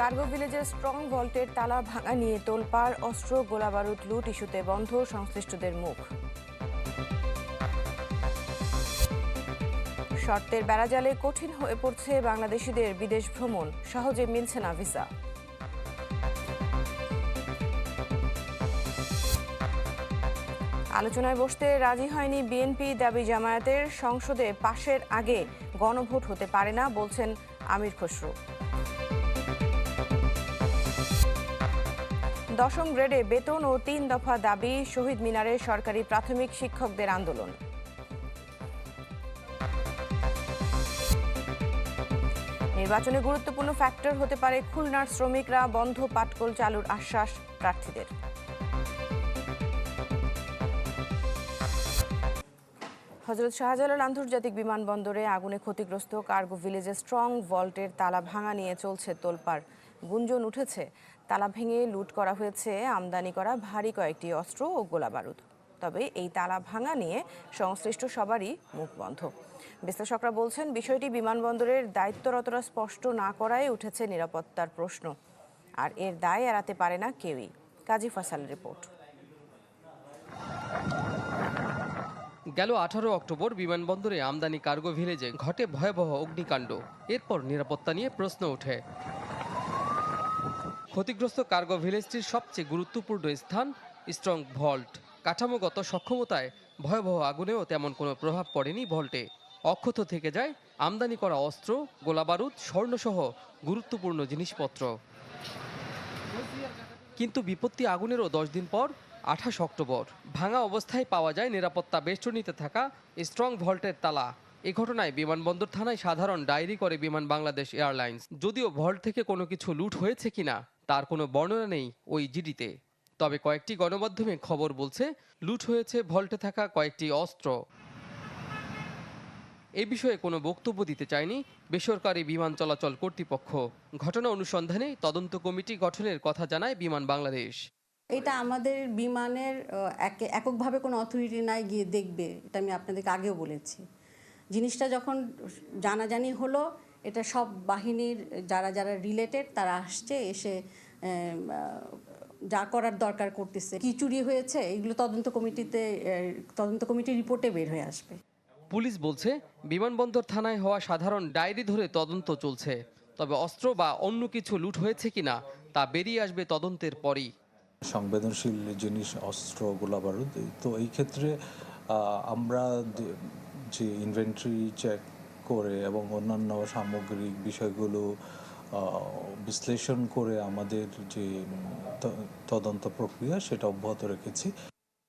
Cargo ভিলেজের strong ভল্টের তালা ভাঙা নিয়ে তোলপাড়, অস্ত্র, গোলাবারুদ, লুট ইস্যুতে বন্ধ সংশ্লিষ্টদের মুখ। শর্তের বেড়াজালে কঠিন হয়ে পড়ছে বাংলাদেশিদের বিদেশ ভ্রমণ, সহজে মিলছে না ভিসা। আলোচনায় বসতে রাজি হয়নি বিএনপি দাবি জামায়াতের, সংসদে পাশের আগে গণভোট হতে পারে না বলছেন আমির খসরু। দশম গ্রেডে বেতন ও তিন দফা দাবি শহীদ মিনারে সরকারি প্রাথমিক শিক্ষকদের আন্দোলন। নির্বাচনে গুরুত্বপূর্ণ ফ্যাক্টর হতে পারে খুলনার শ্রমিকরা বন্ধ পাটকল চালুর আশ্বাস প্রার্থীদের। হজরত শাহজালাল আন্তর্জাতিক বিমানবন্দরে আগুনে ক্ষতিগ্রস্ত কার্গো ভিলেজে স্ট্রং ভল্টের তালা ভাঙা নিয়ে চলছে তোলপাড়। গুঞ্জন উঠেছে তালা ভেঙে লুট করা হয়েছে, আমদানি করা ভারী কয়েকটি অস্ত্র ও গোলাবারুদ তবে এই তালা ভাঙা নিয়ে সংশ্লিষ্ট সবারই মুখ বন্ধ। বিশ্লেষকরা বলছেন, বিষয়টি বিমানবন্দরের দায়িত্বরতরা স্পষ্ট না করায় উঠেছে নিরাপত্তার প্রশ্ন। আর এর দায় এড়াতে পারে না কেউই। কাজী ফাসাল রিপোর্ট। গেল আঠারো অক্টোবর বিমানবন্দরে আমদানি কার্গো ভিলেজে ঘটে ভয়াবহ অগ্নিকাণ্ড। এরপর নিরাপত্তা নিয়ে প্রশ্ন ওঠে। ক্ষতিগ্রস্ত কার্গো ভিলেজটির সবচেয়ে গুরুত্বপূর্ণ স্থান স্ট্রং ভল্ট। কাঠামোগত সক্ষমতায় ভয়াবহ আগুনেও তেমন কোনো প্রভাব পড়েনি ভল্টে। অক্ষত থেকে যায় আমদানি করা অস্ত্র, গোলাবারুদ, স্বর্ণসহ গুরুত্বপূর্ণ জিনিসপত্র। কিন্তু বিপত্তি আগুনেরও দশ দিন পর আঠাশ অক্টোবর। ভাঙা অবস্থায় পাওয়া যায় নিরাপত্তা বেষ্টনীতে থাকা স্ট্রং ভল্টের তালা। এ ঘটনায় বিমানবন্দর থানায় সাধারণ ডায়েরি করে বিমান বাংলাদেশ এয়ারলাইন্স। যদিও ভল্ট থেকে কোনো কিছু লুট হয়েছে কিনা তার কোনো বর্ণনা নেই ওই জিডিতে। তবে কয়েকটি গণমাধ্যমে খবর বলছে, লুট হয়েছে, ভল্টে থাকা কয়েকটি অস্ত্র। এ বিষয়ে কোনো বক্তব্য দিতে চায়নি বেসরকারি বিমান চলাচল কর্তৃপক্ষ। ঘটনা অনুসন্ধানে তদন্ত কমিটি গঠনের কথা জানায় বিমান বাংলাদেশ। এটা আমাদের বিমানের এক- এককভাবে কোনো অথরিটি নাই গিয়ে দেখবে, এটা আমি আপনাদেরকে আগেও বলেছি। জিনিসটা যখন জানাজানি হলো এটা সব বাহিনীর যারা যারা রিলেটেড তারা আসছে এসে যা করার দরকার করতেছে। কি চুরি হয়েছে এগুলো তদন্ত কমিটিতে তদন্ত কমিটির রিপোর্টে বের হয়ে আসবে। পুলিশ বলছে বিমানবন্দর থানায় হওয়া সাধারণ ডায়েরি ধরে তদন্ত চলছে। তবে অস্ত্র বা অন্য কিছু লুট হয়েছে কিনা তা বেরিয়ে আসবে তদন্তের পরই। সংবেদনশীল জিনিস অস্ত্র গোলাবারুদ তো এই ক্ষেত্রে আমরা যে ইনভেন্টরি চেক করে এবং অন্যান্য সামগ্রিক বিষয়গুলো বিশ্লেষণ করে আমাদের যে ত- তদন্ত প্রক্রিয়া সেটা অব্যাহত রেখেছি।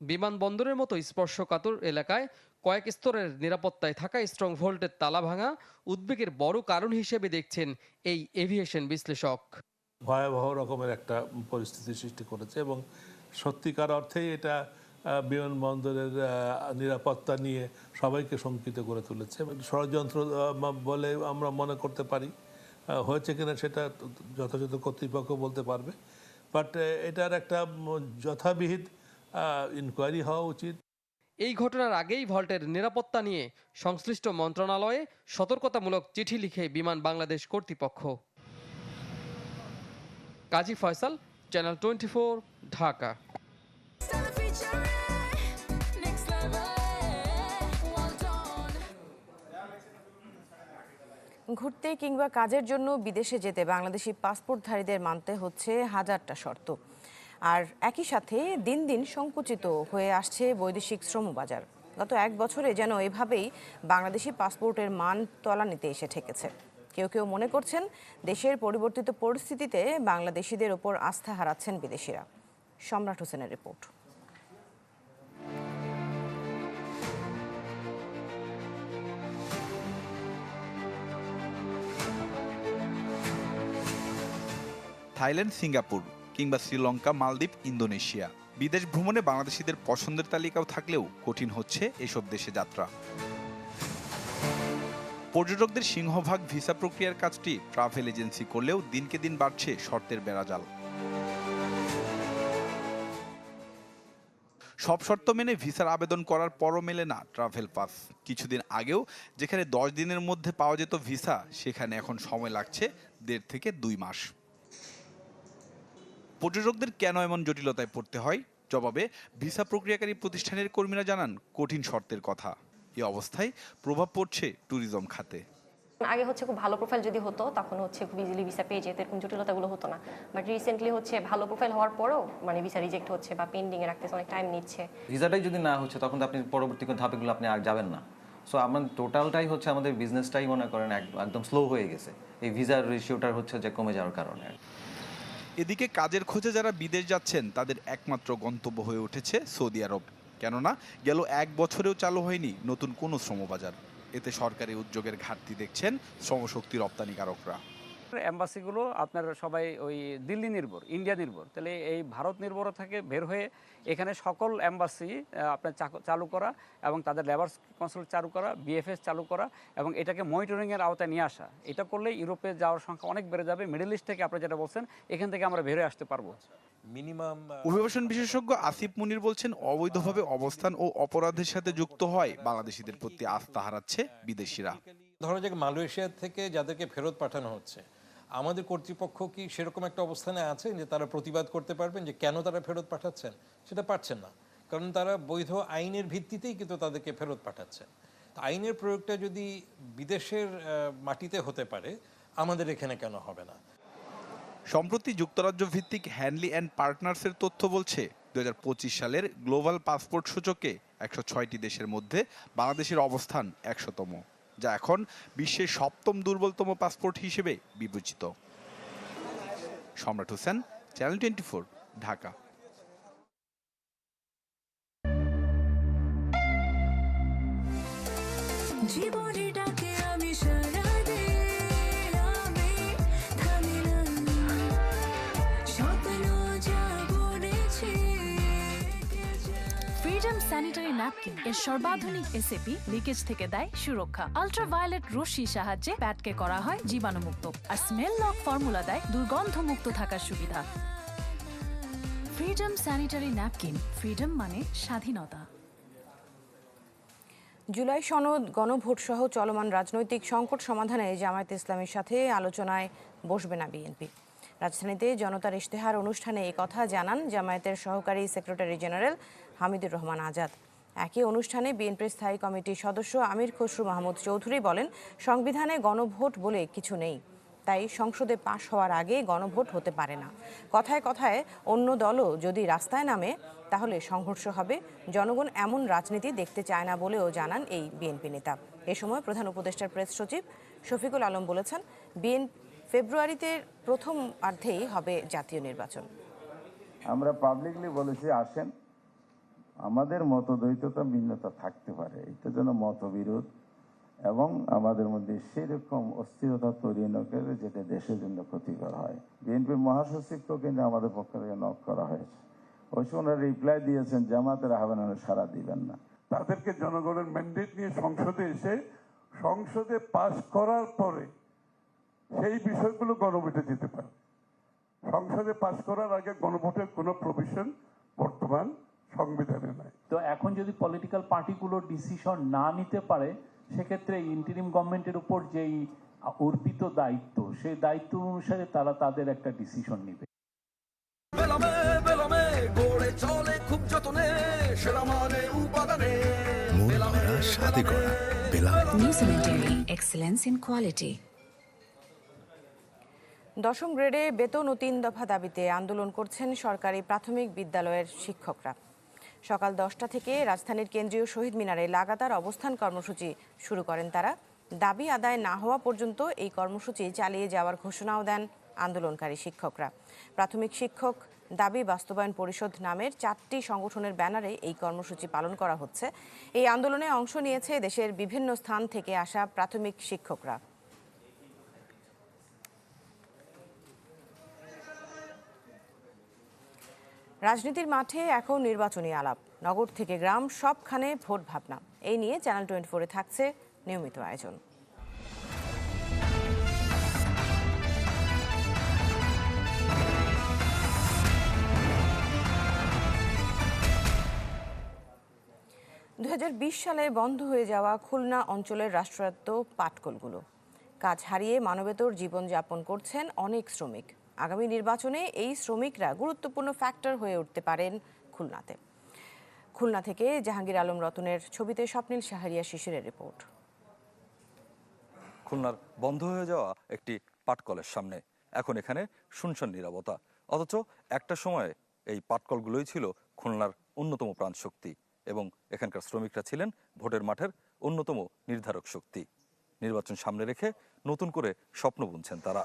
বিমানবন্দরের মতো স্পর্শকাতর এলাকায় কয়েক স্তরের নিরাপত্তায় থাকা স্ট্রং ভোল্টের তালা ভাঙা উদ্বেগের বড় কারণ হিসেবে দেখছেন এই এভিয়েশন বিশ্লেষক। ভয়াবহ রকমের একটা পরিস্থিতি সৃষ্টি করেছে এবং সত্যিকার অর্থেই এটা বিমানবন্দরের নিরাপত্তা নিয়ে সবাইকে শঙ্কিত করে তুলেছে। ষড়যন্ত্র বলে আমরা মনে করতে পারি হয়েছে কিনা সেটা যথাযথ কর্তৃপক্ষ বলতে পারবে। বাট এটার একটা যথাবিহিত ইনকোয়ারি হওয়া উচিত। এই ঘটনার আগেই ভল্টের নিরাপত্তা নিয়ে সংশ্লিষ্ট মন্ত্রণালয়ে সতর্কতামূলক চিঠি লিখে বিমান বাংলাদেশ কর্তৃপক্ষ। Kazi Faisal, channel twenty Dhaka. ঘুরতে কিংবা কাজের জন্য বিদেশে যেতে বাংলাদেশি পাসপোর্টধারীদের মানতে হচ্ছে হাজারটা শর্ত। আর একই সাথে দিন দিন সংকুচিত হয়ে আসছে বৈদেশিক শ্রম বাজার গত এক বছরে যেন এভাবেই বাংলাদেশি পাসপোর্টের মান তলানিতে এসে ঠেকেছে। কেউ কেউ মনে করছেন দেশের পরিবর্তিত পরিস্থিতিতে বাংলাদেশিদের ওপর আস্থা হারাচ্ছেন বিদেশিরা। সম্রাট হোসেনের রিপোর্ট। থাইল্যান্ড, সিঙ্গাপুর কিংবা শ্রীলঙ্কা, মালদ্বীপ, ইন্দোনেশিয়া। বিদেশ ভ্রমণে বাংলাদেশিদের পছন্দের তালিকাও থাকলেও কঠিন হচ্ছে এসব দেশে যাত্রা। পর্যটকদের সিংহভাগ ভিসা প্রক্রিয়ার কাজটি ট্রাভেল এজেন্সি করলেও দিনকে দিন বাড়ছে শর্তের বেড়াজাল। সব শর্ত মেনে ভিসার আবেদন করার পরও মেলে না ট্রাভেল পাস। কিছুদিন আগেও যেখানে দশ দিনের মধ্যে পাওয়া যেত ভিসা, সেখানে এখন সময় লাগছে দেড় থেকে দুই মাস। পর্যটকদের কেন এমন জটিলতায় পড়তে হয়? জবাবে ভিসা প্রক্রিয়াকারী প্রতিষ্ঠানের কর্মীরা জানান কঠিন শর্তের কথা। এই অবস্থায় প্রভাব পড়ছে ট্যুরিজম খাতে। আগে হচ্ছে খুব ভালো প্রোফাইল যদি হতো তখন হচ্ছে খুব ইজিলি ভিসা পেয়ে যেত এরকম জটিলতাগুলো হতো না। বাট রিসেন্টলি হচ্ছে ভালো প্রোফাইল হওয়ার পরও মানে ভিসা রিজেক্ট হচ্ছে বা পেন্ডিং এ রাখতেছে অনেক টাইম নিচ্ছে। ভিসাটাই যদি না হচ্ছে তখন তো আপনি পরবর্তী কোনো ধাপেগুলো আপনি আর যাবেন না। সো আমার টোটালটাই হচ্ছে আমাদের বিজনেসটাই মনে করেন এক- একদম স্লো হয়ে গেছে। এই ভিসার রেশিওটার হচ্ছে যে কমে যাওয়ার কারণে। এদিকে কাজের খোঁজে যারা বিদেশ যাচ্ছেন, তাদের একমাত্র গন্তব্য হয়ে উঠেছে সৌদি আরব। কেননা, গেল এক বছরেও চালু হয়নি নতুন কোনো শ্রমবাজার। এতে সরকারি উদ্যোগের ঘাটতি দেখছেন শ্রমশক্তি রপ্তানিকারকরা। অ্যাম্বাসিগুলো আপনার সবাই ওই দিল্লি নির্ভর ইন্ডিয়া নির্ভর। তাহলে এই ভারত নির্ভর থেকে বের হয়ে এখানে সকল অ্যাম্বাসি আপনার চালু করা এবং তাদের লেবার কনসাল্ট চালু করা বিএফএস চালু করা এবং এটাকে মনিটরিংয়ের আওতায় নিয়ে আসা। এটা করলে ইউরোপে যাওয়ার সংখ্যা অনেক বেড়ে যাবে। মিডল ইস্ট থেকে আপনি যেটা বলছেন এখান থেকে আমরা বের হয়ে আসতে পারব। মিনিমাম অভিবাসন বিশেষজ্ঞ আসিফ মুনির বলছেন অবৈধভাবে অবস্থান ও অপরাধের সাথে যুক্ত হয় বাংলাদেশিদের প্রতি আস্থা হারাচ্ছে বিদেশিরা। ধরো যে মালয়েশিয়া থেকে যাদেরকে ফেরত পাঠানো হচ্ছে। আমাদের কর্তৃপক্ষ কি সেরকম একটা অবস্থানে আছে যে তারা প্রতিবাদ করতে পারবেন যে কেন তারা ফেরত পাঠাচ্ছেন? সেটা পারছেন না। কারণ তারা বৈধ আইনের ভিত্তিতেই কিন্তু তাদেরকে ফেরত পাঠাচ্ছেন। আইনের প্রয়োগটা যদি বিদেশের মাটিতে হতে পারে, আমাদের এখানে কেন হবে না? সম্প্রতি যুক্তরাজ্য ভিত্তিক হ্যানলি অ্যান্ড পার্টনার্সের তথ্য বলছে দু হাজার পঁচিশ সালের গ্লোবাল পাসপোর্ট সূচকে একশো ছয়টি দেশের মধ্যে বাংলাদেশের অবস্থান একশোতম। যা এখন বিশ্বের সপ্তম দুর্বলতম পাসপোর্ট হিসেবে বিবেচিত। সম্রাট হোসেন চ্যানেল টোয়েন্টি ঢাকা। জীবনে ডাকে আমি স্যানিটারি ন্যাপকিন এর সর্বাধুনিক এসএপি লিকেজ থেকে দেয় সুরক্ষা। আলট্রাভায়োলেট রশ্মির সাহায্যে প্যাডকে করা হয় জীবাণুমুক্ত আর স্মেল লক ফর্মুলা দেয় দুর্গন্ধমুক্ত থাকার সুবিধা। ফ্রিডম স্যানিটারি ন্যাপকিন, ফ্রিডম মানে স্বাধীনতা। জুলাই সনদ গণভোট সহ চলমান রাজনৈতিক সংকট সমাধানে জামায়াত ইসলামের সাথে আলোচনায় বসবে না বিএনপি। রাজধানীতে জনতার ইশতেহার অনুষ্ঠানে এই কথা জানান জামায়াতের সহকারী সেক্রেটারি জেনারেল হামিদুর রহমান আজাদ। একই অনুষ্ঠানে বিএনপির স্থায়ী কমিটির সদস্য আমির খসরু মাহমুদ চৌধুরী বলেন, সংবিধানে গণভোট বলে কিছু নেই। তাই সংসদে পাশ হওয়ার আগে গণভোট হতে পারে না। কথায় কথায় অন্য দলও যদি রাস্তায় নামে, তাহলে সংঘর্ষ হবে। জনগণ এমন রাজনীতি দেখতে চায় না বলেও জানান এই বিএনপি নেতা। এ সময় প্রধান উপদেষ্টার প্রেস সচিব শফিকুল আলম বলেছেন, বিএন, ফেব্রুয়ারিতে প্রথম অর্ধেই হবে জাতীয় নির্বাচন। আমরা পাবলিকলি বলেছি, আসেন। আমাদের মতদ্বৈততা ভিন্নতা থাকতে পারে। এটা যেন মতবিরোধ এবং আমাদের মধ্যে সেরকম অস্থিরতা তৈরি না করে যেটা দেশের জন্য ক্ষতিকর হয়। বিএনপির মহাসচিবকেও কিন্তু আমাদের পক্ষ থেকে নক করা হয়েছে। ওই সময় রিপ্লাই দিয়েছেন, জামাতের আহ্বানে সারা দিবেন না। তাদেরকে জনগণের ম্যান্ডেট নিয়ে সংসদে এসে সংসদে পাশ করার পরে সেই বিষয়গুলো গণভোটে যেতে পারে। সংসদে পাশ করার আগে গণভোটের কোনো প্রভিশন বর্তমান সংবিধানে নাই। তো এখন যদি পলিটিক্যাল পার্টিগুলো ডিসিশন না নিতে পারে সেক্ষেত্রে ইন্টারিম গভর্নমেন্টের উপর যেই অর্পিত দায়িত্ব সেই দায়িত্ব অনুসারে তারা তাদের একটা ডিসিশন নেবে। এক্সেলেন্স ইন কোয়ালিটি দশম গ্রেডে বেতন ও তিন দফা দাবিতে আন্দোলন করছেন সরকারি প্রাথমিক বিদ্যালয়ের শিক্ষকরা। সকাল দশটা থেকে রাজধানীর কেন্দ্রীয় শহীদ মিনারে লাগাতার অবস্থান কর্মসূচি শুরু করেন তারা। দাবি আদায় না হওয়া পর্যন্ত এই কর্মসূচি চালিয়ে যাওয়ার ঘোষণাও দেন আন্দোলনকারী শিক্ষকরা। প্রাথমিক শিক্ষক দাবি বাস্তবায়ন পরিষদ নামের চারটি সংগঠনের ব্যানারে এই কর্মসূচি পালন করা হচ্ছে। এই আন্দোলনে অংশ নিয়েছে দেশের বিভিন্ন স্থান থেকে আসা প্রাথমিক শিক্ষকরা। রাজনীতির মাঠে এখন নির্বাচনী আলাপ। নগর থেকে গ্রাম সবখানে ভোট ভাবনা এই নিয়ে চ্যানেল টোয়েন্টি ফোরে থাকছে নিয়মিত আয়োজন। দু হাজার বিশ সালে বন্ধ হয়ে যাওয়া খুলনা অঞ্চলের রাষ্ট্রায়ত্ত পাটকলগুলো। কাজ হারিয়ে মানবেতর জীবনযাপন করছেন অনেক শ্রমিক। আগামী নির্বাচনে এই শ্রমিকরা গুরুত্বপূর্ণ ফ্যাক্টর হয়ে উঠতে পারেন খুলনাতে। খুলনা থেকে জাহাঙ্গীর আলম রতনের ছবিতে স্বপ্নিল শাহরিয়া শিশিরের রিপোর্ট। খুলনার বন্ধ হয়ে যাওয়া একটি পাটকলের সামনে। এখন এখানে শুনশান নিরাপত্তা অথচ একটা সময়ে এই পাটকলগুলোই ছিল খুলনার অন্যতম প্রাণ শক্তি এবং এখানকার শ্রমিকরা ছিলেন ভোটের মাঠের অন্যতম নির্ধারক শক্তি। নির্বাচন সামনে রেখে নতুন করে স্বপ্ন বুনছেন তারা।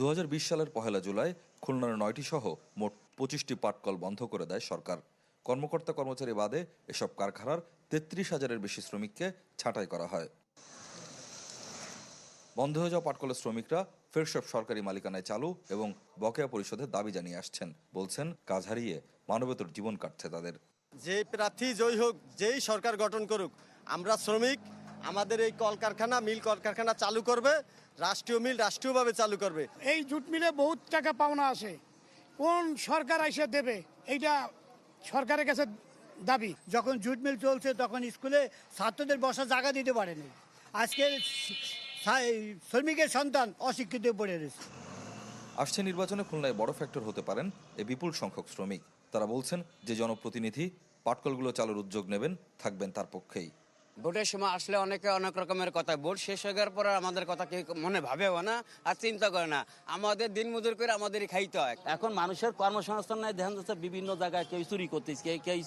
দুহাজার বিশ সালের পহেলা জুলাই খুলনার নয়টি সহ মোট পঁচিশটি পাটকল বন্ধ করে দেয় সরকার। কর্মকর্তা কর্মচারী বাদে এসব কারখানার তেত্রিশ হাজারের বেশি শ্রমিককে ছাঁটাই করা হয়। বন্ধ হয়ে যাওয়া পাটকলের শ্রমিকরা ফের সব সরকারি মালিকানায় চালু এবং বকেয়া পরিশোধের দাবি জানিয়ে আসছেন, বলছেন কাজ হারিয়ে মানবেতর জীবন কাটছে তাদের। যে প্রার্থী জয়ী হোক, যেই সরকার গঠন করুক, আমরা শ্রমিক, আমাদের এই কলকারখানা, মিল কলকারখানা চালু করবে রাষ্ট্রীয় মিল রাষ্ট্রীয়ভাবে চালু করবে। এই জুট মিলে বহুত টাকা পাওনা আছে। কোন সরকার এসে দেবে এইটা সরকারের কাছে দাবি। যখন জুট মিল চলছে তখন স্কুলে ছাত্রদের বসার জায়গা দিতে পারেনি। আজকে এই শ্রমিকের সন্তান অশিক্ষিত পড়ে রয়েছে। আসছে নির্বাচনে খুলনায় বড় ফ্যাক্টর হতে পারেন এ বিপুল সংখ্যক শ্রমিক। তারা বলছেন যে জনপ্রতিনিধি পাটকলগুলো চালুর উদ্যোগ নেবেন থাকবেন তার পক্ষেই। ভোটের সময় আসলে অনেকে অনেক রকমের কথা। ভোট শেষ হয়ে যাওয়ার পর আমাদের কথা কেউ মনে ভাবেও না আর চিন্তা করে না। আমাদের দিন মজুর করে আমাদেরই খাইতে হয়। এখন মানুষের কর্মসংস্থান নাই দেখা যাচ্ছে বিভিন্ন জায়গায় কেউ চুরি করতেছে কেউ কেউ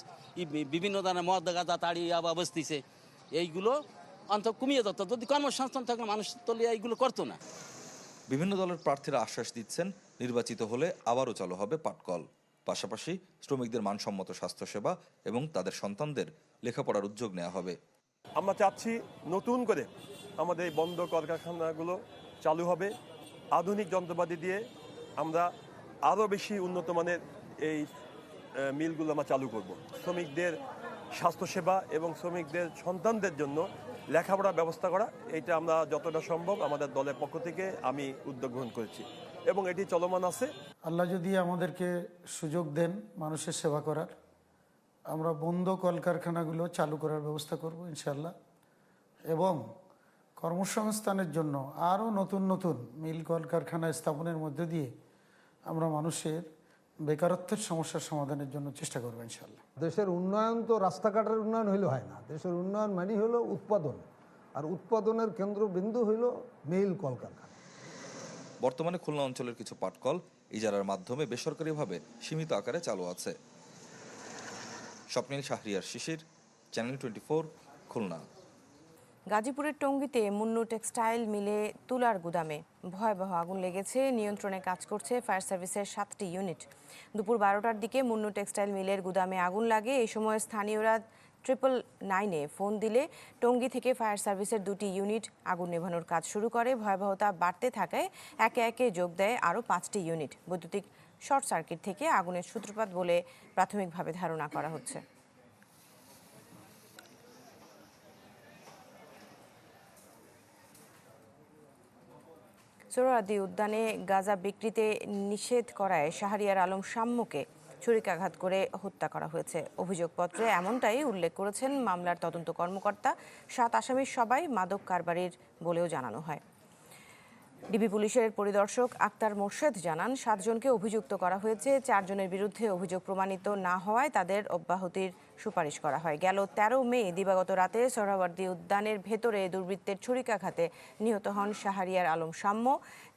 বিভিন্ন ধরনের মদ গাঁজা তাড়ি আবার বসতেছে এইগুলো অন্ত কমিয়ে যেত যদি কর্মসংস্থান থাকলে মানুষ তো এইগুলো করতো না। বিভিন্ন দলের প্রার্থীরা আশ্বাস দিচ্ছেন নির্বাচিত হলে আবারও চালু হবে পাটকল। পাশাপাশি শ্রমিকদের মানসম্মত স্বাস্থ্যসেবা এবং তাদের সন্তানদের লেখাপড়ার উদ্যোগ নেওয়া হবে। আমরা চাচ্ছি নতুন করে আমাদের এই বন্ধ কলকারখানাগুলো চালু হবে। আধুনিক যন্ত্রপাতি দিয়ে আমরা আরও বেশি উন্নত মানের এই মিলগুলো আমরা চালু করব। শ্রমিকদের স্বাস্থ্যসেবা এবং শ্রমিকদের সন্তানদের জন্য লেখাপড়ার ব্যবস্থা করা, এটা আমরা যতটা সম্ভব আমাদের দলের পক্ষ থেকে আমি উদ্যোগ গ্রহণ করেছি এবং এটি চলমান আছে। আল্লাহ যদি আমাদেরকে সুযোগ দেন মানুষের সেবা করার। আমরা বন্ধ কলকারখানাগুলো চালু করার ব্যবস্থা করব ইনশাল্লাহ এবং কর্মসংস্থানের জন্য আরও নতুন নতুন মিল কলকারখানা স্থাপনের মধ্য দিয়ে আমরা মানুষের বেকারত্বের সমস্যার সমাধানের জন্য চেষ্টা করব ইনশাল্লাহ দেশের উন্নয়ন তো রাস্তাঘাটের উন্নয়ন হইলে হয় না। দেশের উন্নয়ন মানে হলো উৎপাদন। আর উৎপাদনের কেন্দ্রবিন্দু হইল মিল কলকারখানা। বর্তমানে খুলনা অঞ্চলের কিছু পাটকল ইজারার মাধ্যমে বেসরকারিভাবে সীমিত আকারে চালু আছে। Swapnil Shahriar Shishir, channel twenty Khulna. গাজীপুরের টঙ্গীতে মুন্নু টেক্সটাইল মিলে তুলার গুদামে। ভয়াবহ আগুন লেগেছে, নিয়ন্ত্রণে কাজ করছে ফায়ার সার্ভিসের সাতটি ইউনিট। দুপুর বারোটার দিকে মুন্নু টেক্সটাইল মিলের গুদামে আগুন লাগে। এই সময় স্থানীয়রা ট্রিপল নাইনে ফোন দিলে টঙ্গী থেকে ফায়ার সার্ভিসের দুটি ইউনিট আগুন নেভানোর কাজ শুরু করে। ভয়াবহতা বাড়তে থাকায় একে একে যোগ দেয় আরও পাঁচটি ইউনিট। বৈদ্যুতিক শর্ট সার্কিট থেকে আগুনের সূত্রপাত বলে প্রাথমিকভাবে ধারণা করা হচ্ছে। সোহরাদি উদ্যানে গাঁজা বিক্রিতে নিষেধ করায় শাহরিয়ার আলম সাম্যকে ছুরিকাঘাত করে হত্যা করা হয়েছে। অভিযোগপত্রে এমনটাই উল্লেখ করেছেন মামলার তদন্ত কর্মকর্তা। সাত আসামির সবাই মাদক কারবারির বলেও জানানো হয়। ডিবি পুলিশের পরিদর্শক আক্তার মোর্শেদ জানান, সাতজনকে অভিযুক্ত করা হয়েছে, চারজনের বিরুদ্ধে অভিযোগ প্রমাণিত না হওয়ায় তাদের অব্যাহতির সুপারিশ করা হয়। গেল তেরো মে, দিবাগত রাতে সোহরাওয়ার্দী উদ্যানের ভেতরে দুর্বৃত্তের ছুরিকাঘাতে নিহত হন শাহরিয়ার আলম সাম্য।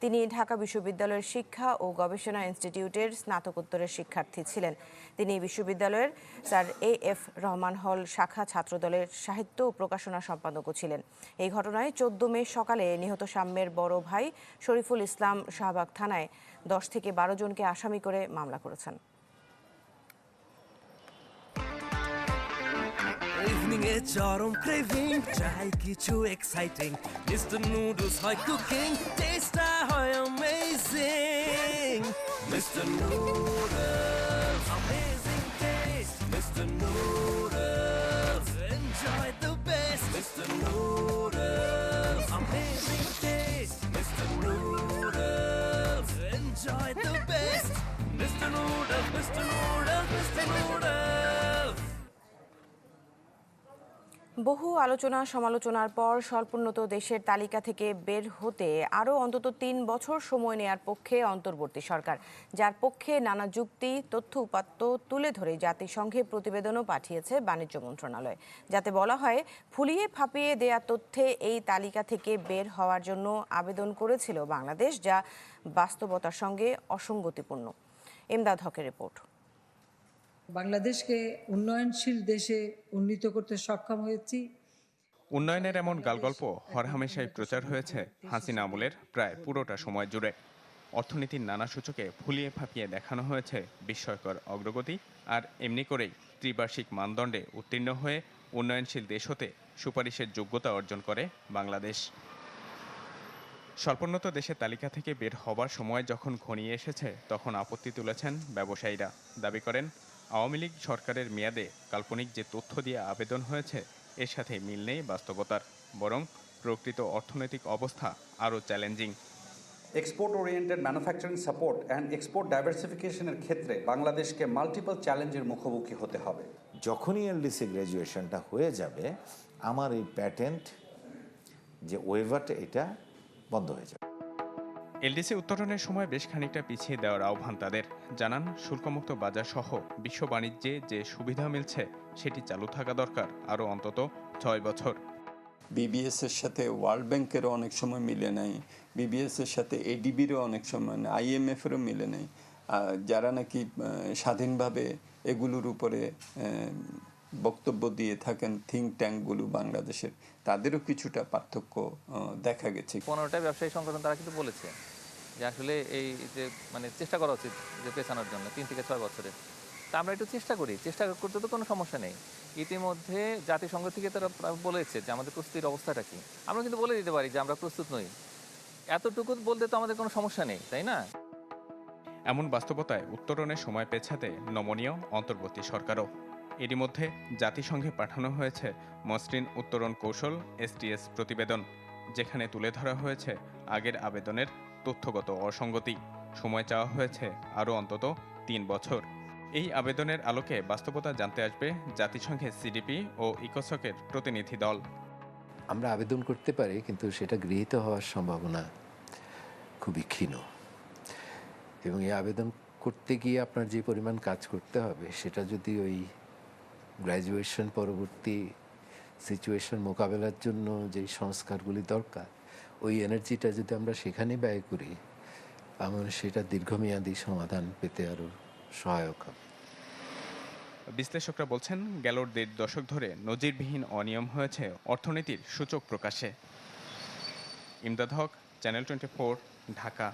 তিনি ঢাকা বিশ্ববিদ্যালয়ের শিক্ষা ও গবেষণা ইনস্টিটিউটের স্নাতকোত্তরের শিক্ষার্থী ছিলেন। তিনি বিশ্ববিদ্যালয়ের স্যার এ এফ রহমান হল শাখা ছাত্রদলের সাহিত্য ও প্রকাশনা সম্পাদকও ছিলেন। এই ঘটনায় চোদ্দ মে সকালে নিহত সাম্যের বড় ভাই শরীফুল ইসলাম শাহবাগ থানায় দশ থেকে বারো জনকে আসামি করে মামলা করেছেন। ইভিনিং এ চরম ক্রেভিং চাই কিছু এক্সাইটিং মিস্টার নুডলস হয় কুকিং টেস্টটা হয় amazing mister noodles amazing taste mister noodles বহু আলোচনা সমালোচনার পর স্বল্পোন্নত দেশের তালিকা থেকে বের হতে আরও অন্তত তিন বছর সময় নেয়ার পক্ষে অন্তর্বর্তী সরকার, যার পক্ষে নানা যুক্তি, তথ্য উপাত্ত তুলে ধরে জাতিসংঘে প্রতিবেদনও পাঠিয়েছে বাণিজ্য মন্ত্রণালয়। যাতে বলা হয়, ফুলিয়ে ফাঁপিয়ে দেয়া তথ্যে এই তালিকা থেকে বের হওয়ার জন্য আবেদন করেছিল বাংলাদেশ, যা বাস্তবতার সঙ্গে অসঙ্গতিপূর্ণ। এমদাদ হকের রিপোর্ট। বাংলাদেশকে উন্নয়নশীল দেশে উন্নীত করতে সক্ষম হয়েছি। উন্নয়নের এমন গালগল্প হরহামেশাই প্রচার হয়েছে। হাসিনা আমলের প্রায় পুরোটা সময় জুড়ে। অর্থনীতির নানা সূচকে ফুলিয়ে ফাঁপিয়ে দেখানো হয়েছে বিস্ময়কর অগ্রগতি আর এমনি করেই ত্রিবার্ষিক মানদণ্ডে উত্তীর্ণ হয়ে উন্নয়নশীল দেশ হতে সুপারিশের যোগ্যতা অর্জন করে বাংলাদেশ। স্বল্পোন্নত দেশের তালিকা থেকে বের হবার সময় যখন ঘনিয়ে এসেছে, তখন আপত্তি তুলেছেন ব্যবসায়ীরা। দাবি করেন আওয়ামী লীগ সরকারের মেয়াদে কাল্পনিক যে তথ্য দিয়ে আবেদন হয়েছে এর সাথে মিল নেই বাস্তবতার বরং প্রকৃত অর্থনৈতিক অবস্থা আরও challenging. Export oriented manufacturing support and export ডাইভার্সিফিকেশনের ক্ষেত্রে বাংলাদেশকে মাল্টিপল চ্যালেঞ্জের মুখোমুখি হতে হবে। যখনই এলডিসি গ্র্যাজুয়েশনটা হয়ে যাবে আমার এই প্যাটেন্ট যে ওয়েভারটা এটা বন্ধ হয়ে যাবে। এলডিসি উত্তরণের সময় বেশ খানিকটা পিছিয়ে দেওয়ার আহ্বান তাদের। জানান, শুল্কমুক্ত বাজার সহ বিশ্ব বাণিজ্যে যে সুবিধা মিলছে, সেটি চালু থাকা দরকার আরও অন্তত ছয় বছর। বিবিএস এর সাথে ওয়ার্ল্ড ব্যাংকেরও অনেক সময় মিলে নাই। বিবিএস এর সাথে এডিবিরও অনেক সময় আইএমএফ এরও মিলে নাই। যারা নাকি স্বাধীনভাবে এগুলোর উপরে বক্তব্য দিয়ে থাকেন থিঙ্ক ট্যাঙ্কগুলো বাংলাদেশের। তাদেরও কিছুটা পার্থক্য দেখা গেছে। পনেরোটা ব্যবসায়ী সংগঠন তারা কিন্তু বলেছে যে আসলে এই যে মানে চেষ্টা করা উচিত যে পেছানোর জন্য তিন থেকে ছয় বছরে। তা আমরা একটু চেষ্টা করি। চেষ্টা করতে তো কোনো সমস্যা নেই। ইতিমধ্যে জাতিসংঘ থেকে তারা বলেছে যে আমাদের প্রস্তুতির অবস্থাটা কি। আমরা কিন্তু বলে দিতে পারি যে আমরা প্রস্তুত নই। এতটুকু বলতে তো আমাদের কোনো সমস্যা নেই তাই না? এমন বাস্তবতায় উত্তরণের সময় পেছাতে নমনীয় অন্তর্বর্তী সরকারও এরই মধ্যে জাতিসংঘে পাঠানো হয়েছে মসৃণ উত্তরণ কৌশল এসটিএস প্রতিবেদন, যেখানে তুলে ধরা হয়েছে আগের আবেদনের তথ্যগত অসঙ্গতি। সময় চাওয়া হয়েছে আরও অন্তত তিন বছর। এই আবেদনের আলোকে বাস্তবতা জানতে আসবে জাতিসংঘের সিডিপি ও ইকোসকের প্রতিনিধি দল। আমরা আবেদন করতে পারি, কিন্তু সেটা গৃহীত হওয়ার সম্ভাবনা খুবই ক্ষীণ। এবং এই আবেদন করতে গিয়ে আপনার যে পরিমাণ কাজ করতে হবে, সেটা যদি ওই গ্র্যাজুয়েশন পরবর্তী সিচুয়েশন মোকাবেলার জন্য যেই সংস্কারগুলি দরকার, ওই এনার্জিটা যদি আমরা সেখানে ব্যয় করি আমার সেটা দীর্ঘমেয়াদী সমাধান পেতে আরও সহায়ক হবে। বিশ্লেষকরা বলছেন, গেল দেড় দশক ধরে নজিরবিহীন অনিয়ম হয়েছে অর্থনীতির সূচক প্রকাশে। Imdad Haque channel twenty four Dhaka.